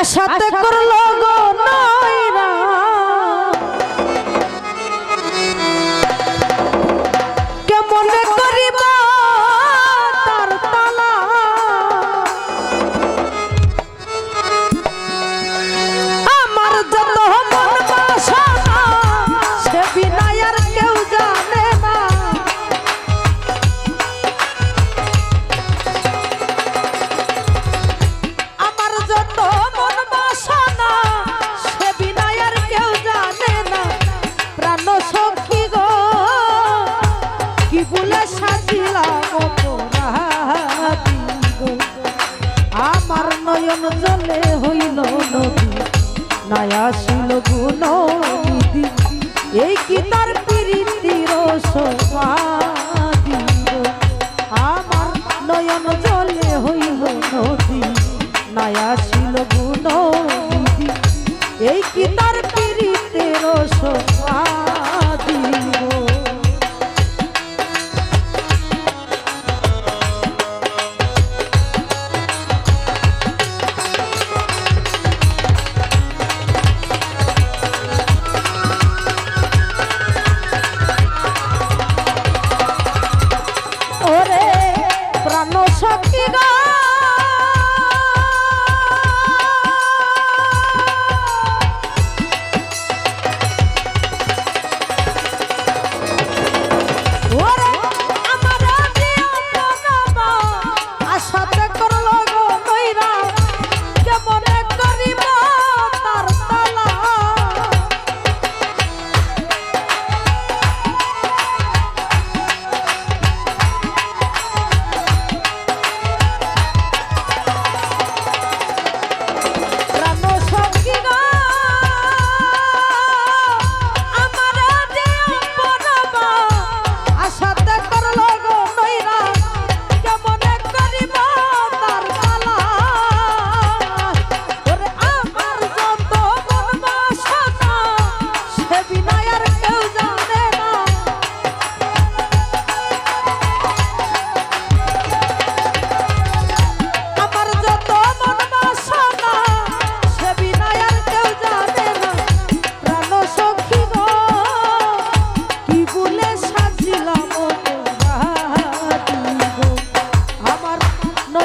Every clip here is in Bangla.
আশা করল। নয়ন জলে হইল নদী, নাই আসিল গুণ এই কি তার প্রীতির সমাধি আমার নয়ন জলে হইল নদী, নাই আসিল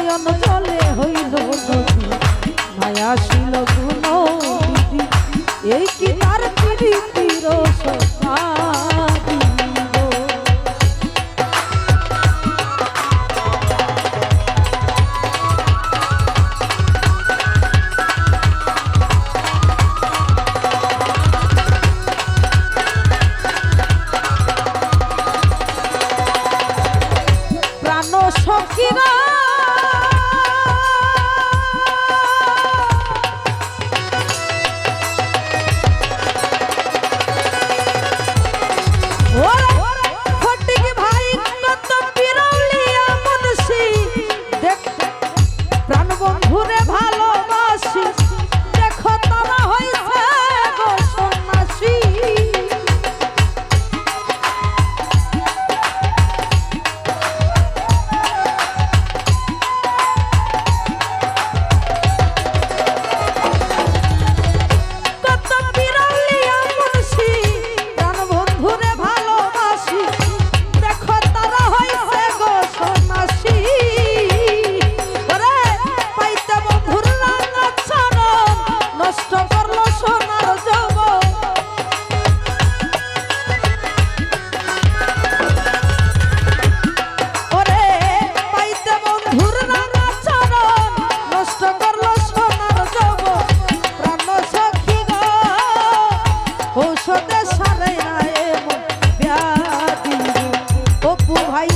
নয়ন চলে হইল মায়া শিল এই কি তার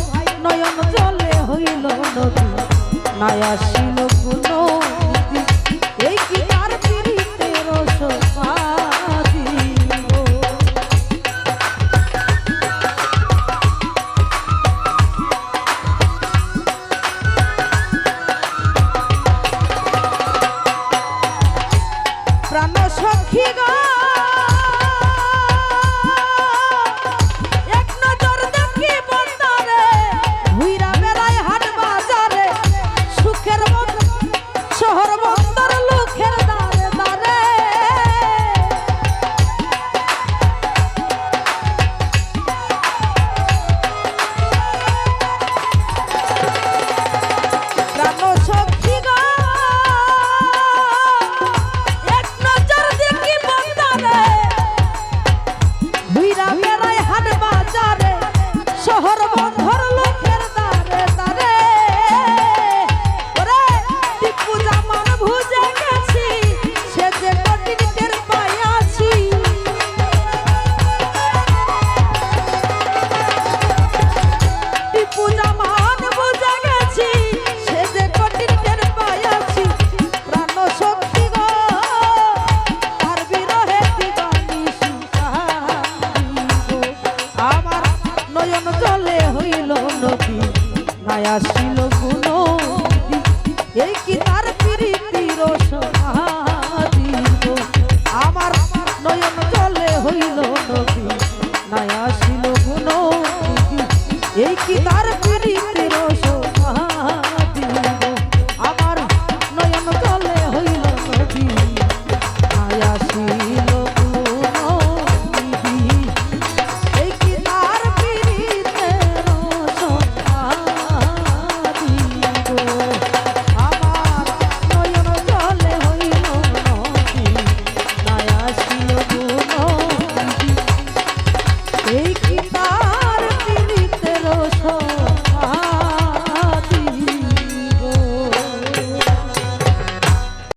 ভাই নয়ন জলে হইল নদী। নাই আসিল কোনো আসিল গুণ এই কি তার প্রীতির আমার নয়ন জলে হইল নদী, নাই আসিল গুণ এই কি তার